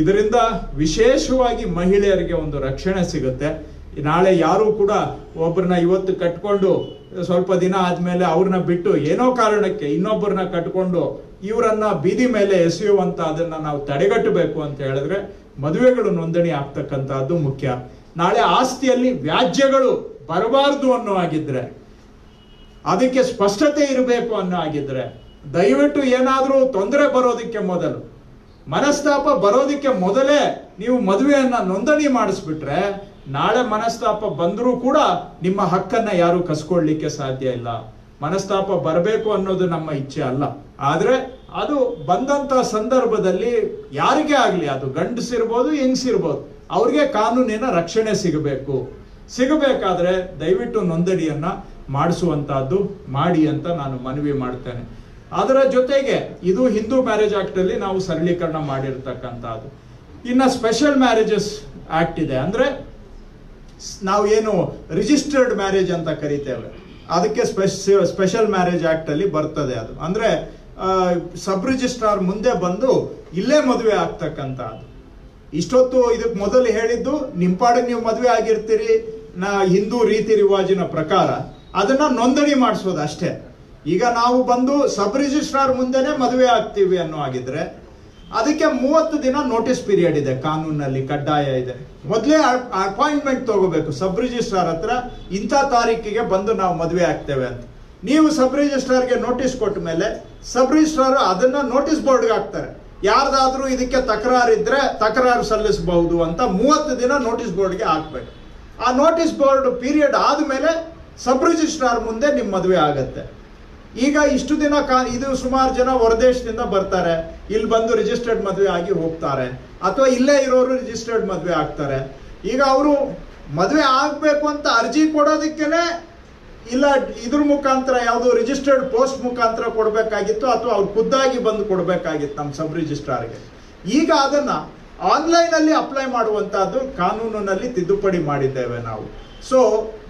ಇದರಿಂದ ವಿಶೇಷವಾಗಿ ಮಹಿಳೆಯರಿಗೆ ಒಂದು ರಕ್ಷಣೆ ಸಿಗುತ್ತೆ. ನಾಳೆ ಯಾರು ಕೂಡ ಒಬ್ಬರನ್ನ ಇವತ್ತು ಕಟ್ಕೊಂಡು ಸ್ವಲ್ಪ ದಿನ ಆದ್ಮೇಲೆ ಅವ್ರನ್ನ ಬಿಟ್ಟು ಏನೋ ಕಾರಣಕ್ಕೆ ಇನ್ನೊಬ್ಬರನ್ನ ಕಟ್ಕೊಂಡು ಇವರನ್ನ ಬೀದಿ ಮೇಲೆ ಎಸೆಯುವಂತ ಅದನ್ನ ನಾವು ತಡೆಗಟ್ಟಬೇಕು ಅಂತ ಹೇಳಿದ್ರೆ ಮದುವೆಗಳು ನೋಂದಣಿ ಆಗ್ತಕ್ಕಂತಹದ್ದು ಮುಖ್ಯ. ನಾಳೆ ಆಸ್ತಿಯಲ್ಲಿ ವ್ಯಾಜ್ಯಗಳು ಬರಬಾರ್ದು ಅನ್ನೋ ಆಗಿದ್ರೆ ಅದಕ್ಕೆ ಸ್ಪಷ್ಟತೆ ಇರಬೇಕು ಅನ್ನೋ ಆಗಿದ್ರೆ ದಯವಿಟ್ಟು ಏನಾದರೂ ತೊಂದರೆ ಬರೋದಕ್ಕೆ ಮೊದಲು, ಮನಸ್ತಾಪ ಬರೋದಕ್ಕೆ ಮೊದಲೇ ನೀವು ಮದುವೆಯನ್ನ ನೋಂದಣಿ ಮಾಡಿಸ್ಬಿಟ್ರೆ ನಾಳೆ ಮನಸ್ತಾಪ ಬಂದರೂ ಕೂಡ ನಿಮ್ಮ ಹಕ್ಕನ್ನ ಯಾರು ಕಸ್ಕೊಳ್ಳಿಕ್ಕೆ ಸಾಧ್ಯ ಇಲ್ಲ. ಮನಸ್ತಾಪ ಬರಬೇಕು ಅನ್ನೋದು ನಮ್ಮ ಇಚ್ಛೆ ಅಲ್ಲ. ಆದರೆ ಅದು ಬಂದಂತ ಸಂದರ್ಭದಲ್ಲಿ ಯಾರಿಗೆ ಆಗಲಿ, ಅದು ಗಂಡಸಿರ್ಬೋದು, ಹೆಂಗಸಿರ್ಬೋದು, ಅವ್ರಿಗೆ ಕಾನೂನಿನ ರಕ್ಷಣೆ ಸಿಗಬೇಕು. ಸಿಗಬೇಕಾದ್ರೆ ದಯವಿಟ್ಟು ನೋಂದಣಿಯನ್ನ ಮಾಡಿಸುವಂತಹದ್ದು ಮಾಡಿ ಅಂತ ನಾನು ಮನವಿ ಮಾಡ್ತೇನೆ. ಅದರ ಜೊತೆಗೆ ಇದು ಹಿಂದೂ ಮ್ಯಾರೇಜ್ ಆಕ್ಟ್ ಅಲ್ಲಿ ನಾವು ಸರಳೀಕರಣ ಮಾಡಿರ್ತಕ್ಕಂಥದ್ದು ಇನ್ನ ಸ್ಪೆಷಲ್ ಮ್ಯಾರೇಜಸ್ ಆಕ್ಟ್ ಇದೆ. ಅಂದ್ರೆ ನಾವು ಏನು ರಿಜಿಸ್ಟರ್ಡ್ ಮ್ಯಾರೇಜ್ ಅಂತ ಕರಿತೇವೆ. ಅದಕ್ಕೆ ಸ್ಪೆಷಲ್ ಮ್ಯಾರೇಜ್ ಆಕ್ಟ್ ಅಲ್ಲಿ ಬರ್ತದೆ ಅದು. ಅಂದ್ರೆ ಸಬ್ ರಿಜಿಸ್ಟ್ರಾರ್ ಮುಂದೆ ಬಂದು ಇಲ್ಲೇ ಮದುವೆ ಆಗ್ತಕ್ಕಂಥದ್ದು ಇಷ್ಟೊತ್ತು ಇದಕ್ಕೆ ಮೊದಲು ಹೇಳಿದ್ದು ನಿಂಪಾಡಿಗೆ ನೀವು ಮದುವೆ ಆಗಿರ್ತೀರಿ, ನಾ ಹಿಂದೂ ರೀತಿ ರಿವಾಜಿನ ಪ್ರಕಾರ. ಅದನ್ನ ನೋಂದಣಿ ಮಾಡಿಸೋದು ಅಷ್ಟೇ. ಈಗ ನಾವು ಬಂದು ಸಬ್ ರಿಜಿಸ್ಟ್ರಾರ್ ಮುಂದೆನೆ ಮದುವೆ ಆಗ್ತೀವಿ ಅನ್ನೋ ಆಗಿದ್ರೆ ಅದಕ್ಕೆ ಮೂವತ್ತು ದಿನ ನೋಟಿಸ್ ಪೀರಿಯಡ್ ಇದೆ ಕಾನೂನಲ್ಲಿ ಕಡ್ಡಾಯ ಇದೆ. ಮೊದಲೇ ಅಪಾಯಿಂಟ್ಮೆಂಟ್ ತಗೋಬೇಕು. ಸಬ್ ರಿಜಿಸ್ಟ್ರಾರ್ ಹತ್ರ ಇಂಥ ತಾರೀಕಿಗೆ ಬಂದು ನಾವು ಮದುವೆ ಆಗ್ತೇವೆ ಅಂತ. ನೀವು ಸಬ್ ರಿಜಿಸ್ಟ್ರಾರ್ಗೆ ನೋಟಿಸ್ ಕೊಟ್ಟ ಮೇಲೆ ಸಬ್ ರಿಜಿಸ್ಟ್ರಾರ್ ಅದನ್ನ ನೋಟಿಸ್ ಬೋರ್ಡ್ಗೆ ಹಾಕ್ತಾರೆ. ಯಾರ್ದಾದ್ರೂ ಇದಕ್ಕೆ ತಕರಾರು ಇದ್ರೆ ತಕರಾರು ಸಲ್ಲಿಸಬಹುದು ಅಂತ ಮೂವತ್ತು ದಿನ ನೋಟಿಸ್ ಬೋರ್ಡ್ಗೆ ಹಾಕ್ಬೇಕು. ಆ ನೋಟಿಸ್ ಬೋರ್ಡ್ ಪೀರಿಯಡ್ ಆದ್ಮೇಲೆ ಸಬ್ ರಿಜಿಸ್ಟ್ರಾರ್ ಮುಂದೆ ನಿಮ್ಮ ಮದುವೆ ಆಗತ್ತೆ. ಈಗ ಇಷ್ಟು ದಿನ ಕಾ ಇದು ಸುಮಾರು ಜನ ಹೊರದೇಶದಿಂದ ಬರ್ತಾರೆ. ಇಲ್ಲಿ ಬಂದು ರಿಜಿಸ್ಟರ್ಡ್ ಮದುವೆ ಆಗಿ ಹೋಗ್ತಾರೆ. ಅಥವಾ ಇಲ್ಲೇ ಇರೋರು ರಿಜಿಸ್ಟರ್ಡ್ ಮದುವೆ ಆಗ್ತಾರೆ. ಈಗ ಅವರು ಮದುವೆ ಆಗಬೇಕು ಅಂತ ಅರ್ಜಿ ಕೊಡೋದಕ್ಕೇನೆ ಇಲ್ಲ, ಇದ್ರ ಮುಖಾಂತರ ಯಾವುದು ರಿಜಿಸ್ಟರ್ಡ್ ಪೋಸ್ಟ್ ಮುಖಾಂತರ ಕೊಡಬೇಕಾಗಿತ್ತು ಅಥವಾ ಅವ್ರು ಖುದ್ದಾಗಿ ಬಂದು ಕೊಡಬೇಕಾಗಿತ್ತು ನಮ್ಮ ಸಬ್ ರಿಜಿಸ್ಟ್ರಾರ್ಗೆ ಈಗ ಅದನ್ನ ಆನ್ಲೈನ್ ಅಲ್ಲಿ ಅಪ್ಲೈ ಮಾಡುವಂಥದ್ದು ಕಾನೂನಿನಲ್ಲಿ ತಿದ್ದುಪಡಿ ಮಾಡಿದ್ದೇವೆ ನಾವು. ಸೊ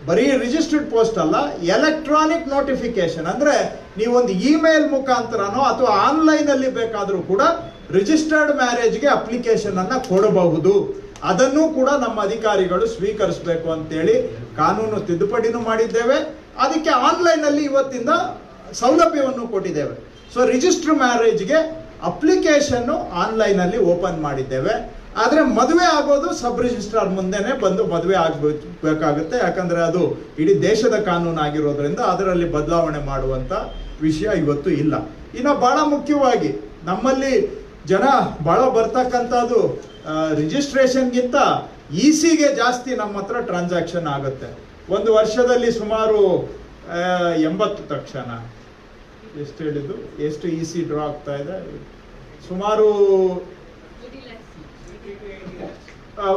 ಬರೀ ರಿಜಿಸ್ಟರ್ಡ್ ಪೋಸ್ಟ್ ಅಲ್ಲ ಎಲೆಕ್ಟ್ರಾನಿಕ್ ನೋಟಿಫಿಕೇಶನ್ ಅಂದ್ರೆ ನೀವೊಂದು ಇಮೇಲ್ ಮುಖಾಂತರನೋ ಅಥವಾ ಆನ್ಲೈನ್ ಅಲ್ಲಿ ಬೇಕಾದರೂ ಕೂಡ ರಿಜಿಸ್ಟರ್ಡ್ ಮ್ಯಾರೇಜ್ಗೆ ಅಪ್ಲಿಕೇಶನ್ ಅನ್ನ ಕೊಡಬಹುದು. ಅದನ್ನು ಕೂಡ ನಮ್ಮ ಅಧಿಕಾರಿಗಳು ಸ್ವೀಕರಿಸಬೇಕು ಅಂತೇಳಿ ಕಾನೂನು ತಿದ್ದುಪಡಿನೂ ಮಾಡಿದ್ದೇವೆ. ಅದಕ್ಕೆ ಆನ್ಲೈನ್ ಅಲ್ಲಿ ಇವತ್ತಿಂದ ಸೌಲಭ್ಯವನ್ನು ಕೊಟ್ಟಿದ್ದೇವೆ. ಸೊ ರಿಜಿಸ್ಟರ್ ಮ್ಯಾರೇಜ್ಗೆ ಅಪ್ಲಿಕೇಶನ್ ಆನ್ಲೈನ್ ಅಲ್ಲಿ ಓಪನ್ ಮಾಡಿದ್ದೇವೆ. ಆದ್ರೆ ಮದುವೆ ಆಗೋದು ಸಬ್ ರಿಜಿಸ್ಟ್ರಾರ್ ಮುಂದೆನೆ ಬಂದು ಮದುವೆ ಆಗ್ಬೇಕಾಗುತ್ತೆ. ಯಾಕಂದ್ರೆ ಅದು ಇಡೀ ದೇಶದ ಕಾನೂನು ಆಗಿರೋದ್ರಿಂದ ಅದರಲ್ಲಿ ಬದಲಾವಣೆ ಮಾಡುವಂತ ವಿಷಯ ಇವತ್ತು ಇಲ್ಲ. ಇನ್ನು ಬಹಳ ಮುಖ್ಯವಾಗಿ ನಮ್ಮಲ್ಲಿ ಜನ ಬಹಳ ಬರ್ತಕ್ಕಂಥದ್ದು ರಿಜಿಸ್ಟ್ರೇಷನ್ಗಿಂತ ಇ ಸಿಗೆ ಜಾಸ್ತಿ ನಮ್ಮ ಹತ್ರ ಟ್ರಾನ್ಸಾಕ್ಷನ್ ಆಗುತ್ತೆ. ಒಂದು ವರ್ಷದಲ್ಲಿ ಸುಮಾರು ಎಂಬತ್ತು ತಕ್ಷಣ. ಎಷ್ಟು ಹೇಳಿದ್ದು? ಎಷ್ಟು ಇ ಸಿ ಡ್ರಾ ಆಗ್ತಾ ಇದೆ? ಸುಮಾರು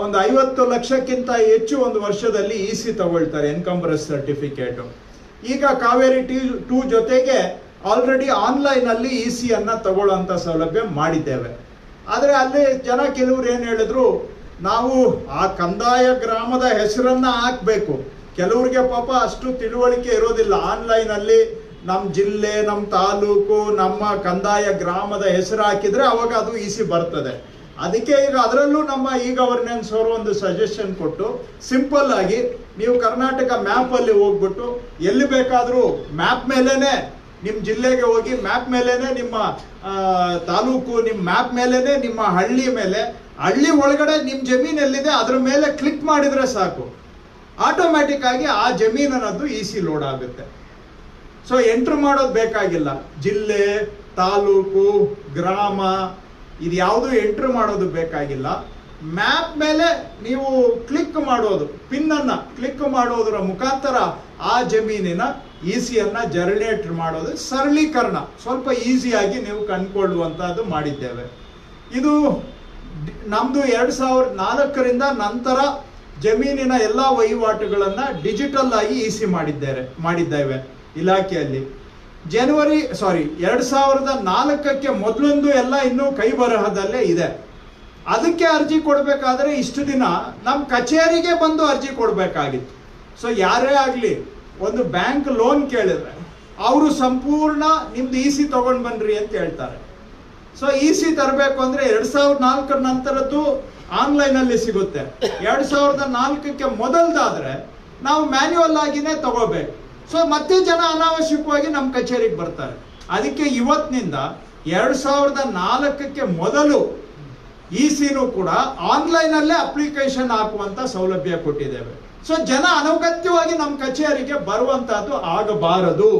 ಒಂದು ಐವತ್ತು ಲಕ್ಷಕ್ಕಿಂತ ಹೆಚ್ಚು ಒಂದು ವರ್ಷದಲ್ಲಿ ಇ ಸಿ ತಗೊಳ್ತಾರೆ ಎನ್ಕಂಬರಸ್ ಸರ್ಟಿಫಿಕೇಟು. ಈಗ ಕಾವೇರಿ ಟಿ ಟೂ ಜೊತೆಗೆ ಆಲ್ರೆಡಿ ಆನ್ಲೈನ್ ಅಲ್ಲಿ ಇ ಸಿಯನ್ನು ತಗೊಳ್ಳುವಂತ ಸೌಲಭ್ಯ ಮಾಡಿದ್ದೇವೆ. ಆದರೆ ಅಲ್ಲಿ ಜನ ಕೆಲವರು ಏನು ಹೇಳಿದ್ರು, ನಾವು ಆ ಕಂದಾಯ ಗ್ರಾಮದ ಹೆಸರನ್ನ ಹಾಕಬೇಕು. ಕೆಲವ್ರಿಗೆ ಪಾಪ ಅಷ್ಟು ತಿಳುವಳಿಕೆ ಇರೋದಿಲ್ಲ. ಆನ್ಲೈನ್ ಅಲ್ಲಿ ನಮ್ಮ ಜಿಲ್ಲೆ ನಮ್ಮ ತಾಲೂಕು, ನಮ್ಮ ಕಂದಾಯ ಗ್ರಾಮದ ಹೆಸರು ಹಾಕಿದ್ರೆ ಅವಾಗ ಅದು ಈಸಿ ಬರ್ತದೆ. ಅದಕ್ಕೆ ಈಗ ಅದರಲ್ಲೂ ನಮ್ಮ ಇ ಗವರ್ನೆನ್ಸ್ ಅವರು ಒಂದು ಸಜೆಷನ್ ಕೊಟ್ಟು ಸಿಂಪಲ್ ಆಗಿ ನೀವು ಕರ್ನಾಟಕ ಮ್ಯಾಪ್ ಅಲ್ಲಿ ಹೋಗ್ಬಿಟ್ಟು ಎಲ್ಲಿ ಬೇಕಾದರೂ ಮ್ಯಾಪ್ ಮೇಲೇನೆ ನಿಮ್ಮ ಜಿಲ್ಲೆಗೆ ಹೋಗಿ ಮ್ಯಾಪ್ ಮೇಲೇನೆ ನಿಮ್ಮ ತಾಲೂಕು ನಿಮ್ಮ ಮ್ಯಾಪ್ ಮೇಲೇನೆ ನಿಮ್ಮ ಹಳ್ಳಿ ಮೇಲೆ, ಹಳ್ಳಿ ಒಳಗಡೆ ನಿಮ್ಮ ಜಮೀನು ಎಲ್ಲಿದೆ ಅದ್ರ ಮೇಲೆ ಕ್ಲಿಕ್ ಮಾಡಿದ್ರೆ ಸಾಕು. ಆಟೋಮ್ಯಾಟಿಕ್ ಆಗಿ ಆ ಜಮೀನನ್ನದು ಇ ಸಿ ಲೋಡ್ ಆಗುತ್ತೆ. ಸೊ ಎಂಟ್ರ್ ಮಾಡೋದು ಬೇಕಾಗಿಲ್ಲ. ಜಿಲ್ಲೆ, ತಾಲೂಕು, ಗ್ರಾಮ ಇದು ಯಾವುದು ಎಂಟ್ರ್ ಮಾಡೋದು ಬೇಕಾಗಿಲ್ಲ. ಮ್ಯಾಪ್ ಮೇಲೆ ನೀವು ಕ್ಲಿಕ್ ಮಾಡೋದು, ಪಿನ್ ಅನ್ನ ಕ್ಲಿಕ್ ಮಾಡೋದರ ಮುಖಾಂತರ ಆ ಜಮೀನಿನ ಇ ಜರ್ನೇಟ್ ಜನರೇಟ್ ಮಾಡೋದು, ಸರಳೀಕರಣ, ಸ್ವಲ್ಪ ಈಸಿಯಾಗಿ ನೀವು ಕಂಡುಕೊಳ್ಳುವಂತಹದ್ದು ಮಾಡಿದ್ದೇವೆ. ಇದು ನಮ್ದು ಎರಡ್ ಸಾವಿರದ ನಾಲ್ಕರಿಂದ ನಂತರ ಜಮೀನಿನ ಎಲ್ಲ ವಹಿವಾಟುಗಳನ್ನ ಡಿಜಿಟಲ್ ಆಗಿ ಇಸಿ ಮಾಡಿದ್ದೇವೆ ಮಾಡಿದ್ದೇವೆ, ಇಲಾಖೆಯಲ್ಲಿ. ಜನವರಿ ಸಾರಿ ಎರಡು ಸಾವಿರದ ನಾಲ್ಕಕ್ಕೆ ಮೊದಲೊಂದು ಎಲ್ಲ ಇನ್ನೂ ಕೈ ಬರಹದಲ್ಲೇ ಇದೆ. ಅದಕ್ಕೆ ಅರ್ಜಿ ಕೊಡಬೇಕಾದ್ರೆ ಇಷ್ಟು ದಿನ ನಮ್ಮ ಕಚೇರಿಗೆ ಬಂದು ಅರ್ಜಿ ಕೊಡಬೇಕಾಗಿತ್ತು. ಸೊ ಯಾರೇ ಆಗಲಿ, ಒಂದು ಬ್ಯಾಂಕ್ ಲೋನ್ ಕೇಳಿದ್ರೆ ಅವರು ಸಂಪೂರ್ಣ ನಿಮ್ದು ಇ ಸಿ ತಗೊಂಡು ಬನ್ರಿ ಅಂತ ಹೇಳ್ತಾರೆ. ಸೊ ಇ ಸಿ ತರಬೇಕು ಅಂದ್ರೆ ಎರಡ್ ಸಾವಿರದ ನಾಲ್ಕರ ನಂತರದ್ದು ಆನ್ಲೈನ್ ಅಲ್ಲಿ ಸಿಗುತ್ತೆ. ಎರಡು ಸಾವಿರದ ನಾಲ್ಕಕ್ಕೆ ಮೊದಲ್ದಾದರೆ ನಾವು ಮ್ಯಾನ್ಯುವಲ್ ಆಗಿನೇ ತಗೋಬೇಕು. ಸೊ ಮತ್ತೆ ಜನ ಅನಾವಶ್ಯಕವಾಗಿ ನಮ್ಮ ಕಚೇರಿಗೆ ಬರ್ತಾರೆ. ಅದಕ್ಕೆ ಇವತ್ತಿನಿಂದ ಎರಡ್ ಸಾವಿರದ ನಾಲ್ಕಕ್ಕೆ ಮೊದಲು ಇ ಸಿನೂ ಕೂಡ ಆನ್ಲೈನ್ ಅಲ್ಲೇ ಅಪ್ಲಿಕೇಶನ್ ಹಾಕುವಂತ ಸೌಲಭ್ಯ ಕೊಟ್ಟಿದ್ದೇವೆ. ಸೊ ಜನ ಅನಗತ್ಯವಾಗಿ ನಮ್ಮ ಕಚೇರಿಗೆ ಬರುವಂತಹದ್ದು ಆಗಬಾರದು.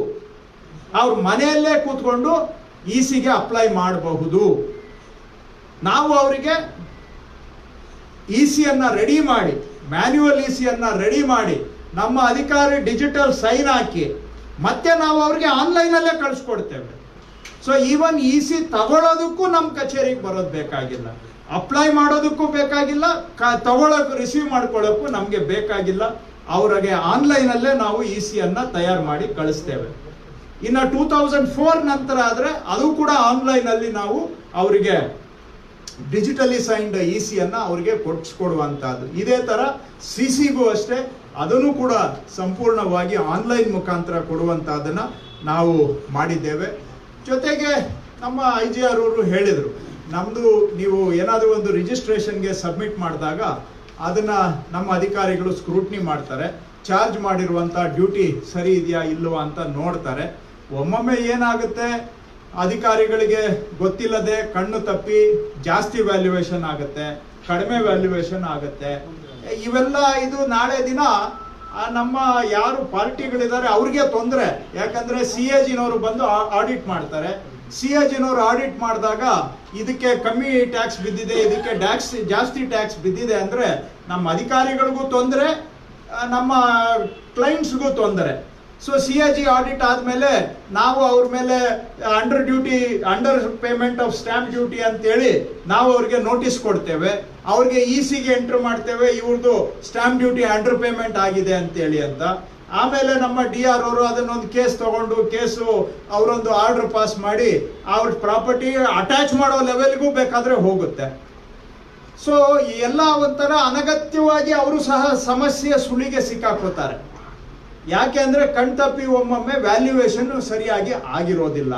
ಅವ್ರ ಮನೆಯಲ್ಲೇ ಕೂತ್ಕೊಂಡು ಇ ಸಿಗೆ ಅಪ್ಲೈ ಮಾಡಬಹುದು. ನಾವು ಅವರಿಗೆ ಇ ಸಿಯನ್ನು ರೆಡಿ ಮಾಡಿ, ಮ್ಯಾನ್ಯುವಲ್ ಇ ಸಿಯನ್ನು ರೆಡಿ ಮಾಡಿ ನಮ್ಮ ಅಧಿಕಾರಿ ಡಿಜಿಟಲ್ ಸೈನ್ ಹಾಕಿ, ಮತ್ತೆ ನಾವು ಅವ್ರಿಗೆ ಆನ್ಲೈನಲ್ಲೇ ಕಳಿಸ್ಕೊಡ್ತೇವೆ. ಸೊ ಈವನ್ ಇ ಸಿ ತಗೊಳ್ಳೋದಕ್ಕೂ ನಮ್ಮ ಕಚೇರಿಗೆ ಬರೋದು ಬೇಕಾಗಿಲ್ಲ. ಅಪ್ಲೈ ಮಾಡೋದಕ್ಕೂ ಬೇಕಾಗಿಲ್ಲ, ಕ, ತಗೊಳಕ್ ರಿಸೀವ್ ಮಾಡ್ಕೊಳ್ಳೋಕ್ಕೂ ನಮಗೆ ಬೇಕಾಗಿಲ್ಲ. ಅವ್ರಿಗೆ ಆನ್ಲೈನಲ್ಲೇ ನಾವು ಇ ಸಿಯನ್ನು ತಯಾರು ಮಾಡಿ ಕಳಿಸ್ತೇವೆ. ಇನ್ನು ಟೂ ತೌಸಂಡ್ ಫೋರ್ ನಂತರ ಆದರೆ ಅದು ಕೂಡ ಆನ್ಲೈನಲ್ಲಿ ನಾವು ಅವರಿಗೆ ಡಿಜಿಟಲಿ ಸೈನ್ಡ್ ಇ ಸಿಯನ್ನು ಅವರಿಗೆ ಕೊಡಿಸ್ಕೊಡುವಂತಹದ್ದು ಇದೇ ತರ ಸಿ ಸಿಗೂ ಅಷ್ಟೇ ಅದನ್ನು ಕೂಡ ಸಂಪೂರ್ಣವಾಗಿ ಆನ್ಲೈನ್ ಮುಖಾಂತರ ಕೊಡುವಂತಹದನ್ನ ನಾವು ಮಾಡಿದ್ದೇವೆ. ಜೊತೆಗೆ ನಮ್ಮ ಐ ಜಿ ಆರ್ ಅವರು ಹೇಳಿದರು ನಮ್ಮದು ನೀವು ಏನಾದರೂ ಒಂದು ರಿಜಿಸ್ಟ್ರೇಷನ್ಗೆ ಸಬ್ಮಿಟ್ ಮಾಡಿದಾಗ ಅದನ್ನು ನಮ್ಮ ಅಧಿಕಾರಿಗಳು ಸ್ಕ್ರೂಟ್ನಿ ಮಾಡ್ತಾರೆ, ಚಾರ್ಜ್ ಮಾಡಿರುವಂಥ ಡ್ಯೂಟಿ ಸರಿ ಇದೆಯಾ ಇಲ್ಲವಾ ಅಂತ ನೋಡ್ತಾರೆ. ಒಮ್ಮೊಮ್ಮೆ ಏನಾಗುತ್ತೆ, ಅಧಿಕಾರಿಗಳಿಗೆ ಗೊತ್ತಿಲ್ಲದೆ ಕಣ್ಣು ತಪ್ಪಿ ಜಾಸ್ತಿ ವ್ಯಾಲ್ಯುವೇಷನ್ ಆಗುತ್ತೆ, ಕಡಿಮೆ ವ್ಯಾಲ್ಯುವೇಷನ್ ಆಗುತ್ತೆ. ಇವೆಲ್ಲ ಇದು ನಾಳೆ ದಿನ ನಮ್ಮ ಯಾರು ಪಾರ್ಟಿಗಳಿದ್ದಾರೆ ಅವ್ರಿಗೆ ತೊಂದರೆ. ಯಾಕಂದ್ರೆ ಸಿ ಎ ಜಿನವರು ಬಂದು ಆಡಿಟ್ ಮಾಡ್ತಾರೆ. ಸಿ ಎ ಜಿನವರು ಆಡಿಟ್ ಮಾಡಿದಾಗ ಇದಕ್ಕೆ ಕಮ್ಮಿ ಟ್ಯಾಕ್ಸ್ ಬಿದ್ದಿದೆ, ಇದಕ್ಕೆ ಟ್ಯಾಕ್ಸ್ ಜಾಸ್ತಿ ಟ್ಯಾಕ್ಸ್ ಬಿದ್ದಿದೆ ಅಂದ್ರೆ ನಮ್ಮ ಅಧಿಕಾರಿಗಳಿಗೂ ತೊಂದರೆ ನಮ್ಮ ಕ್ಲೈಂಟ್ಸ್ಗೂ ತೊಂದರೆ. So C A G audit ಆದಮೇಲೆ ನಾವು ಅವ್ರ ಮೇಲೆ under duty under payment of stamp duty ಅಂತೇಳಿ ನಾವು ಅವ್ರಿಗೆ ನೋಟಿಸ್ ಕೊಡ್ತೇವೆ. ಅವ್ರಿಗೆ ಇ ಸಿಗೆ ಎಂಟ್ರ್ ಮಾಡ್ತೇವೆ ಇವ್ರದ್ದು ಸ್ಟ್ಯಾಂಪ್ ಡ್ಯೂಟಿ ಅಂಡರ್ ಪೇಮೆಂಟ್ ಆಗಿದೆ ಅಂತೇಳಿ ಅಂತ. ಆಮೇಲೆ ನಮ್ಮ ಡಿ ಆರ್ ಅವರು ಅದನ್ನೊಂದು ಕೇಸ್ ತಗೊಂಡು ಕೇಸು ಅವರೊಂದು ಆರ್ಡರ್ ಪಾಸ್ ಮಾಡಿ ಅವ್ರ ಪ್ರಾಪರ್ಟಿ ಅಟ್ಯಾಚ್ ಮಾಡೋ ಲೆವೆಲ್ಗೂ ಬೇಕಾದ್ರೆ ಹೋಗುತ್ತೆ. ಸೊ ಎಲ್ಲ ಒಂಥರ ಅನಗತ್ಯವಾಗಿ ಅವರು ಸಹ ಸಮಸ್ಯೆಯ ಸುಳಿಗೆ ಸಿಕ್ಕಾಕೋತಾರೆ ಯಾಕೆ ಅಂದರೆ ಕಣ್ತಪ್ಪಿ ಒಮ್ಮೊಮ್ಮೆ ವ್ಯಾಲ್ಯೂಯೇಷನ್ ಸರಿಯಾಗಿ ಆಗಿರೋದಿಲ್ಲ.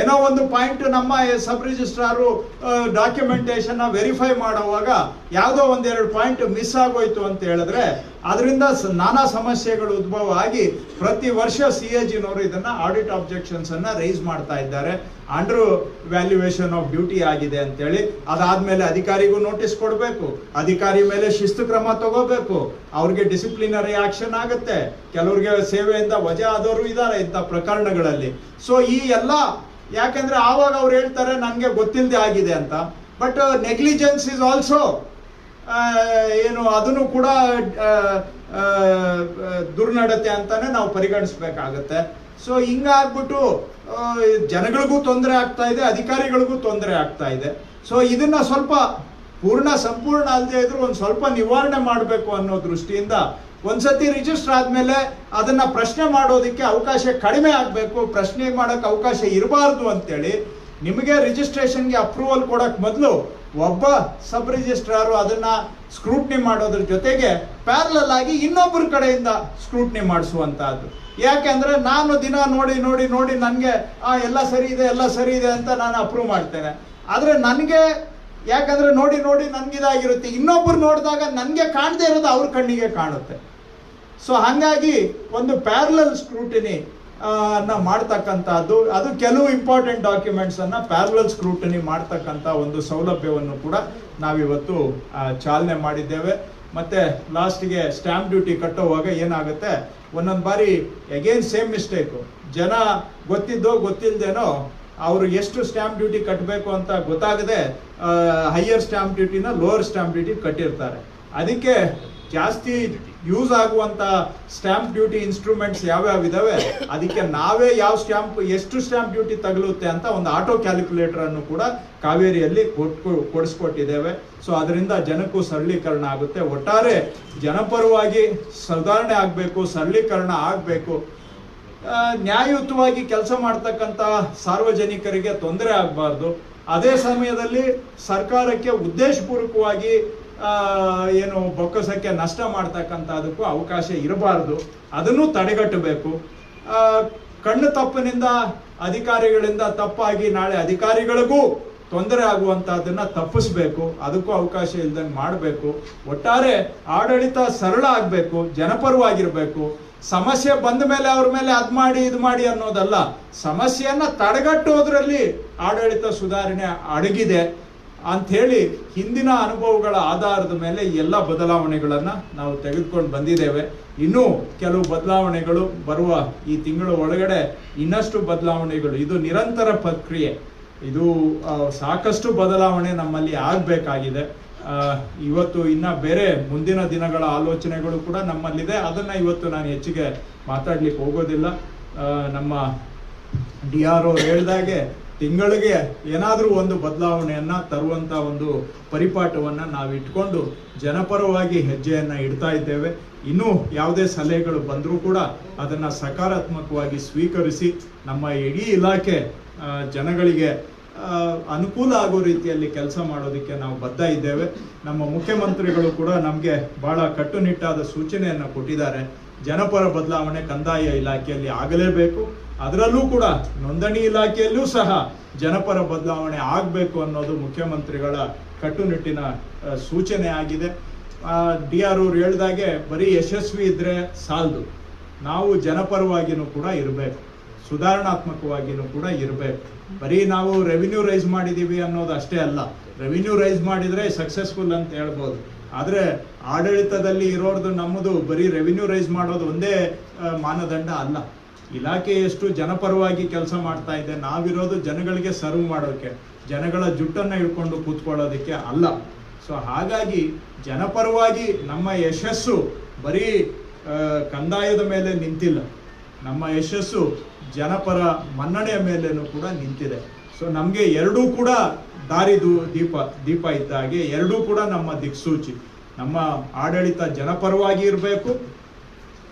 ಏನೋ ಒಂದು ಪಾಯಿಂಟ್ ನಮ್ಮ ಸಬ್ ರಿಜಿಸ್ಟ್ರಾರು ಡಾಕ್ಯುಮೆಂಟೇಶನ್ ವೆರಿಫೈ ಮಾಡುವಾಗ ಯಾವುದೋ ಒಂದೆರಡು ಪಾಯಿಂಟ್ ಮಿಸ್ ಆಗೋಯ್ತು ಅಂತ ಹೇಳಿದ್ರೆ ಅದರಿಂದ ನಾನಾ ಸಮಸ್ಯೆಗಳು ಉದ್ಭವ ಆಗಿ ಪ್ರತಿ ವರ್ಷ ಸಿ ಎ ಜಿನವರು ಇದನ್ನ ಆಡಿಟ್ ಆಬ್ಜೆಕ್ಷನ್ಸ್ ಅನ್ನ ರೈಸ್ ಮಾಡ್ತಾ ಇದ್ದಾರೆ. ಅಂಡರ್ ವ್ಯಾಲ್ಯೂಯೇಷನ್ ಆಫ್ ಡ್ಯೂಟಿ ಆಗಿದೆ ಅಂತೇಳಿ. ಅದಾದ್ಮೇಲೆ ಅಧಿಕಾರಿಗೂ ನೋಟಿಸ್ ಕೊಡಬೇಕು. ಅಧಿಕಾರಿ ಮೇಲೆ ಶಿಸ್ತು ಕ್ರಮ ತಗೋಬೇಕು. ಅವ್ರಿಗೆ ಡಿಸಿಪ್ಲಿನರಿ ಆಕ್ಷನ್ ಆಗುತ್ತೆ. ಕೆಲವ್ರಿಗೆ ಸೇವೆಯಿಂದ ವಜೆ ಆದವರು ಇದ್ದಾರೆ ಇಂಥ ಪ್ರಕರಣಗಳಲ್ಲಿ. ಸೊ ಈ ಎಲ್ಲ ಯಾಕಂದ್ರೆ ಆವಾಗ ಅವ್ರು ಹೇಳ್ತಾರೆ ನನಗೆ ಗೊತ್ತಿಲ್ಲದೆ ಆಗಿದೆ ಅಂತ. ಬಟ್ ನೆಗ್ಲಿಜೆನ್ಸ್ ಇಸ್ ಆಲ್ಸೋ ಏನು, ಅದನ್ನು ಕೂಡ ದುರ್ನಡತೆ ಅಂತಾನೆ ನಾವು ಪರಿಗಣಿಸ್ಬೇಕಾಗತ್ತೆ. ಸೊ ಹಿಂಗಾಗ್ಬಿಟ್ಟು ಜನಗಳಿಗೂ ತೊಂದರೆ ಆಗ್ತಾ ಇದೆ, ಅಧಿಕಾರಿಗಳಿಗೂ ತೊಂದರೆ ಆಗ್ತಾ ಇದೆ. ಸೊ ಇದನ್ನ ಸ್ವಲ್ಪ ಪೂರ್ಣ ಸಂಪೂರ್ಣ ಅಲ್ಲದೆ ಇದ್ರು ಒಂದು ಸ್ವಲ್ಪ ನಿವಾರಣೆ ಮಾಡಬೇಕು ಅನ್ನೋ ದೃಷ್ಟಿಯಿಂದ ಒಂದ್ಸತಿ ರಿಜಿಸ್ಟರ್ ಆದ್ಮೇಲೆ ಅದನ್ನ ಪ್ರಶ್ನೆ ಮಾಡೋದಕ್ಕೆ ಅವಕಾಶ ಕಡಿಮೆ ಆಗಬೇಕು, ಪ್ರಶ್ನೆ ಮಾಡಕ್ ಅವಕಾಶ ಇರಬಾರ್ದು ಅಂತೇಳಿ ನಿಮಗೆ ರಿಜಿಸ್ಟ್ರೇಷನ್ಗೆ ಅಪ್ರೂವಲ್ ಕೊಡಕ್ ಮೊದಲು ಒಬ್ಬ ಸಬ್ ರಿಜಿಸ್ಟ್ರಾರು ಅದನ್ನ ಸ್ಕ್ರೂಟ್ನಿ ಮಾಡೋದ್ರ ಜೊತೆಗೆ ಪ್ಯಾರಲಲ್ ಆಗಿ ಇನ್ನೊಬ್ಬರ ಕಡೆಯಿಂದ ಸ್ಕ್ರೂಟ್ನಿ ಮಾಡಿಸುವಂತಹದ್ದು. ಯಾಕೆಂದ್ರೆ ನಾನು ದಿನ ನೋಡಿ ನೋಡಿ ನೋಡಿ ನನಗೆ, ಆ, ಎಲ್ಲ ಸರಿ ಇದೆ, ಎಲ್ಲ ಸರಿ ಇದೆ ಅಂತ ನಾನು ಅಪ್ರೂವ್ ಮಾಡ್ತೇನೆ. ಆದ್ರೆ ನನಗೆ ಯಾಕಂದ್ರೆ ನೋಡಿ ನೋಡಿ ನನ್ಗಿದಾಗಿರುತ್ತೆ. ಇನ್ನೊಬ್ರು ನೋಡಿದಾಗ ನನಗೆ ಕಾಣದೇ ಇರೋದು ಅವ್ರ ಕಣ್ಣಿಗೆ ಕಾಣುತ್ತೆ. ಸೊ ಹಾಗಾಗಿ ಒಂದು ಪ್ಯಾರಲಲ್ ಸ್ಕ್ರೂಟಿನಿ ಮಾಡ್ತಕ್ಕಂಥದ್ದು, ಅದು ಕೆಲವು ಇಂಪಾರ್ಟೆಂಟ್ ಡಾಕ್ಯುಮೆಂಟ್ಸ್ ಅನ್ನ ಪ್ಯಾರಲಲ್ ಸ್ಕ್ರೂಟನಿ ಮಾಡ್ತಕ್ಕಂಥ ಒಂದು ಸೌಲಭ್ಯವನ್ನು ಕೂಡ ನಾವಿವತ್ತು ಚಾಲನೆ ಮಾಡಿದ್ದೇವೆ. ಮತ್ತೆ ಲಾಸ್ಟಿಗೆ ಸ್ಟ್ಯಾಂಪ್ ಡ್ಯೂಟಿ ಕಟ್ಟುವಾಗ ಏನಾಗುತ್ತೆ? ಒಂದೊಂದು ಬಾರಿ ಅಗೇನ್ ಸೇಮ್ ಮಿಸ್ಟೇಕು ಜನ ಗೊತ್ತಿದ್ದೋ ಗೊತ್ತಿಲ್ಲದೇನೋ ಅವರು ಎಷ್ಟು ಸ್ಟ್ಯಾಂಪ್ ಡ್ಯೂಟಿ ಕಟ್ಟಬೇಕು ಅಂತ ಗೊತ್ತಾಗದೆ ಹೈಯರ್ ಸ್ಟ್ಯಾಂಪ್ ಡ್ಯೂಟಿನ ಲೋವರ್ ಸ್ಟ್ಯಾಂಪ್ ಡ್ಯೂಟಿ ಕಟ್ಟಿರ್ತಾರೆ. ಅದಕ್ಕೆ ಜಾಸ್ತಿ ಯೂಸ್ ಆಗುವಂತ ಸ್ಟ್ಯಾಂಪ್ ಡ್ಯೂಟಿ ಇನ್ಸ್ಟ್ರೂಮೆಂಟ್ಸ್ ಯಾವ್ಯಾವ ಇದಾವೆ, ಅದಕ್ಕೆ ನಾವೇ ಯಾವ ಸ್ಟ್ಯಾಂಪ್ ಎಷ್ಟು ಸ್ಟ್ಯಾಂಪ್ ಡ್ಯೂಟಿ ತಗಲುತ್ತೆ ಅಂತ ಒಂದು ಆಟೋ ಕ್ಯಾಲ್ಕುಲೇಟರ್ ಅನ್ನು ಕೂಡ ಕಾವೇರಿಯಲ್ಲಿ ಕೊಟ್ಟು, ಕೊಡಿಸ್ಕೊಟ್ಟಿದ್ದೇವೆ. ಸೊ ಅದರಿಂದ ಜನಕ್ಕೂ ಸರಳೀಕರಣ ಆಗುತ್ತೆ. ಒಟ್ಟಾರೆ ಜನಪರವಾಗಿ ಸುಧಾರಣೆ ಆಗಬೇಕು, ಸರಳೀಕರಣ ಆಗಬೇಕು. ನ್ಯಾಯಯುತವಾಗಿ ಕೆಲಸ ಮಾಡ್ತಕ್ಕಂಥ ಸಾರ್ವಜನಿಕರಿಗೆ ತೊಂದರೆ ಆಗಬಾರ್ದು. ಅದೇ ಸಮಯದಲ್ಲಿ ಸರ್ಕಾರಕ್ಕೆ ಉದ್ದೇಶಪೂರ್ವಕವಾಗಿ ಏನು ಬೊಕ್ಕಸಕ್ಕೆ ನಷ್ಟ ಮಾಡ್ತಕ್ಕಂಥದಕ್ಕೂ ಅವಕಾಶ ಇರಬಾರ್ದು. ಅದನ್ನು ತಡೆಗಟ್ಟಬೇಕು. ಕಣ್ಣು ತಪ್ಪಿನಿಂದ, ಅಧಿಕಾರಿಗಳಿಂದ ತಪ್ಪಾಗಿ ನಾಳೆ ಅಧಿಕಾರಿಗಳಿಗೂ ತೊಂದರೆ ಆಗುವಂಥದ್ದನ್ನು ತಪ್ಪಿಸ್ಬೇಕು. ಅದಕ್ಕೂ ಅವಕಾಶ ಇಲ್ದಂಗೆ ಮಾಡಬೇಕು. ಒಟ್ಟಾರೆ ಆಡಳಿತ ಸರಳ ಆಗಬೇಕು, ಜನಪರವಾಗಿರಬೇಕು. ಸಮಸ್ಯೆ ಬಂದ ಮೇಲೆ ಅವ್ರ ಮೇಲೆ ಅದು ಮಾಡಿ, ಇದು ಮಾಡಿ ಅನ್ನೋದಲ್ಲ. ಸಮಸ್ಯೆಯನ್ನು ತಡೆಗಟ್ಟೋದ್ರಲ್ಲಿ ಆಡಳಿತ ಸುಧಾರಣೆ ಅಡಗಿದೆ. ಅಂಥೇಳಿ ಹಿಂದಿನ ಅನುಭವಗಳ ಆಧಾರದ ಮೇಲೆ ಎಲ್ಲ ಬದಲಾವಣೆಗಳನ್ನು ನಾವು ತೆಗೆದುಕೊಂಡು ಬಂದಿದ್ದೇವೆ. ಇನ್ನೂ ಕೆಲವು ಬದಲಾವಣೆಗಳು ಬರುವ ಈ ತಿಂಗಳ ಒಳಗಡೆ ಇನ್ನಷ್ಟು ಬದಲಾವಣೆಗಳು. ಇದು ನಿರಂತರ ಪ್ರಕ್ರಿಯೆ. ಇದು ಸಾಕಷ್ಟು ಬದಲಾವಣೆ ನಮ್ಮಲ್ಲಿ ಆಗಬೇಕಾಗಿದೆ. ಇವತ್ತು ಇನ್ನ ಬೇರೆ ಮುಂದಿನ ದಿನಗಳ ಆಲೋಚನೆಗಳು ಕೂಡ ನಮ್ಮಲ್ಲಿದೆ. ಅದನ್ನ ಇವತ್ತು ನಾನು ಹೆಚ್ಚಿಗೆ ಮಾತಾಡ್ಲಿಕ್ಕೆ ಹೋಗೋದಿಲ್ಲ. ನಮ್ಮ ಡಿ ಆರ್ ಅವ್ರು ಹೇಳ್ದಾಗೆ ತಿಂಗಳಿಗೆ ಏನಾದರೂ ಒಂದು ಬದಲಾವಣೆಯನ್ನು ತರುವಂತ ಒಂದು ಪರಿಪಾಠವನ್ನು ನಾವು ಇಟ್ಕೊಂಡು ಜನಪರವಾಗಿ ಹೆಜ್ಜೆಯನ್ನು ಇಡ್ತಾ ಇದ್ದೇವೆ. ಇನ್ನೂ ಯಾವುದೇ ಸಲಹೆಗಳು ಬಂದರೂ ಕೂಡ ಅದನ್ನ ಸಕಾರಾತ್ಮಕವಾಗಿ ಸ್ವೀಕರಿಸಿ ನಮ್ಮ ಇಡೀ ಇಲಾಖೆ ಜನಗಳಿಗೆ ಅನುಕೂಲ ಆಗೋ ರೀತಿಯಲ್ಲಿ ಕೆಲಸ ಮಾಡೋದಕ್ಕೆ ನಾವು ಬದ್ಧ ಇದ್ದೇವೆ. ನಮ್ಮ ಮುಖ್ಯಮಂತ್ರಿಗಳು ಕೂಡ ನಮಗೆ ಬಹಳ ಕಟ್ಟುನಿಟ್ಟಾದ ಸೂಚನೆಯನ್ನು ಕೊಟ್ಟಿದ್ದಾರೆ. ಜನಪರ ಬದಲಾವಣೆ ಕಂದಾಯ ಇಲಾಖೆಯಲ್ಲಿ ಆಗಲೇಬೇಕು. ಅದರಲ್ಲೂ ಕೂಡ ನೋಂದಣಿ ಇಲಾಖೆಯಲ್ಲೂ ಸಹ ಜನಪರ ಬದಲಾವಣೆ ಆಗಬೇಕು ಅನ್ನೋದು ಮುಖ್ಯಮಂತ್ರಿಗಳ ಕಟ್ಟುನಿಟ್ಟಿನ ಸೂಚನೆ ಆಗಿದೆ. ಡಿ ಆರ್ ಅವ್ರು ಹೇಳ್ದಾಗೆ ಬರೀ ಯಶಸ್ವಿ ಇದ್ರೆ ಸಾಲದು. ನಾವು ಜನಪರವಾಗಿನೂ ಕೂಡ ಇರಬೇಕು. ಸುಧಾರಣಾತ್ಮಕವಾಗಿನೂ ಕೂಡ ಇರಬೇಕು. ಬರೀ ನಾವು ರೆವಿನ್ಯೂ ರೈಸ್ ಮಾಡಿದೀವಿ ಅನ್ನೋದು ಅಷ್ಟೇ ಅಲ್ಲ. ರೆವಿನ್ಯೂ ರೈಸ್ ಮಾಡಿದ್ರೆ ಸಕ್ಸಸ್ಫುಲ್ ಅಂತ ಹೇಳ್ಬೋದು. ಆದರೆ ಆಡಳಿತದಲ್ಲಿ ಇರೋರ್ದು ನಮ್ಮದು ಬರೀ ರೆವಿನ್ಯೂ ರೈಸ್ ಮಾಡೋದು ಒಂದೇ ಮಾನದಂಡ ಅಲ್ಲ. ಇಲಾಖೆ ಎಷ್ಟು ಜನಪರವಾಗಿ ಕೆಲಸ ಮಾಡ್ತಾ ಇದೆ. ನಾವಿರೋದು ಜನಗಳಿಗೆ ಸರ್ವ್ ಮಾಡೋಕ್ಕೆ ಜನಗಳ ಜುಟ್ಟನ್ನು ಇಟ್ಕೊಂಡು ಕೂತ್ಕೊಳ್ಳೋದಕ್ಕೆ ಅಲ್ಲ. ಸೊ ಹಾಗಾಗಿ ಜನಪರವಾಗಿ ನಮ್ಮ ಯಶಸ್ಸು ಬರೀ ಕಂದಾಯದ ಮೇಲೆ ನಿಂತಿಲ್ಲ. ನಮ್ಮ ಯಶಸ್ಸು ಜನಪರ ಮನ್ನಣೆಯ ಮೇಲೇನೂ ಕೂಡ ನಿಂತಿದೆ. ಸೊ ನಮಗೆ ಎರಡೂ ಕೂಡ ದಾರಿದು ದೀಪ ದೀಪ ಇದ್ದ ಹಾಗೆ ಎರಡೂ ಕೂಡ ನಮ್ಮ ದಿಕ್ಸೂಚಿ. ನಮ್ಮ ಆಡಳಿತ ಜನಪರವಾಗಿ ಇರಬೇಕು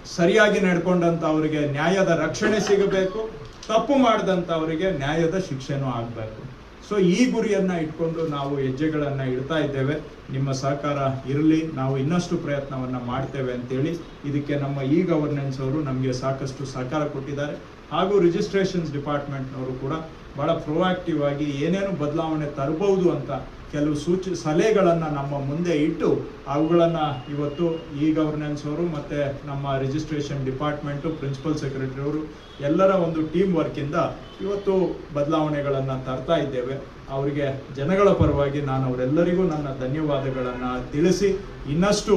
ಸರಿಯಾಗಿ ನಡ್ಕೊಂಡಂತ ಅವರಿಗೆ ನ್ಯಾಯದ ರಕ್ಷಣೆ ಸಿಗಬೇಕು, ತಪ್ಪು ಮಾಡಿದಂಥವರಿಗೆ ನ್ಯಾಯದ ಶಿಕ್ಷೆನೂ ಆಗಬೇಕು. ಸೊ ಈ ಗುರಿಯನ್ನ ಇಟ್ಕೊಂಡು ನಾವು ಹೆಜ್ಜೆಗಳನ್ನ ಇಡ್ತಾ ಇದ್ದೇವೆ. ನಿಮ್ಮ ಸಹಕಾರ ಇರಲಿ, ನಾವು ಇನ್ನಷ್ಟು ಪ್ರಯತ್ನವನ್ನ ಮಾಡ್ತೇವೆ ಅಂತೇಳಿ ಇದಕ್ಕೆ ನಮ್ಮ ಇ ಗವರ್ನೆನ್ಸ್ ಅವರು ನಮಗೆ ಸಾಕಷ್ಟು ಸಹಕಾರ ಕೊಟ್ಟಿದ್ದಾರೆ. ಹಾಗೂ ರಿಜಿಸ್ಟ್ರೇಷನ್ಸ್ ಡಿಪಾರ್ಟ್ಮೆಂಟ್ನವರು ಕೂಡ ಬಹಳ ಪ್ರೊಆಕ್ಟಿವ್ ಆಗಿ ಏನೇನು ಬದಲಾವಣೆ ತರಬಹುದು ಅಂತ ಕೆಲವು ಸೂಚಿ, ಸಲಹೆಗಳನ್ನು ನಮ್ಮ ಮುಂದೆ ಇಟ್ಟು ಅವುಗಳನ್ನು ಇವತ್ತು ಇ ಗವರ್ನೆನ್ಸ್ ಅವರು ಮತ್ತೆ ನಮ್ಮ ರಿಜಿಸ್ಟ್ರೇಷನ್ ಡಿಪಾರ್ಟ್ಮೆಂಟು ಪ್ರಿನ್ಸಿಪಲ್ ಸೆಕ್ರೆಟರಿ ಅವರು ಎಲ್ಲರ ಒಂದು ಟೀಮ್ ವರ್ಕಿಂದ ಇವತ್ತು ಬದಲಾವಣೆಗಳನ್ನು ತರ್ತಾ ಇದ್ದೇವೆ. ಅವರಿಗೆ ಜನಗಳ ಪರವಾಗಿ ನಾನು ಅವರೆಲ್ಲರಿಗೂ ನನ್ನ ಧನ್ಯವಾದಗಳನ್ನು ತಿಳಿಸಿ ಇನ್ನಷ್ಟು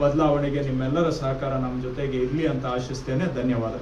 ಬದಲಾವಣೆಗೆ ನಿಮ್ಮೆಲ್ಲರ ಸಹಕಾರ ನಮ್ಮ ಜೊತೆಗೆ ಇರಲಿ ಅಂತ ಆಶಿಸ್ತೇನೆ. ಧನ್ಯವಾದ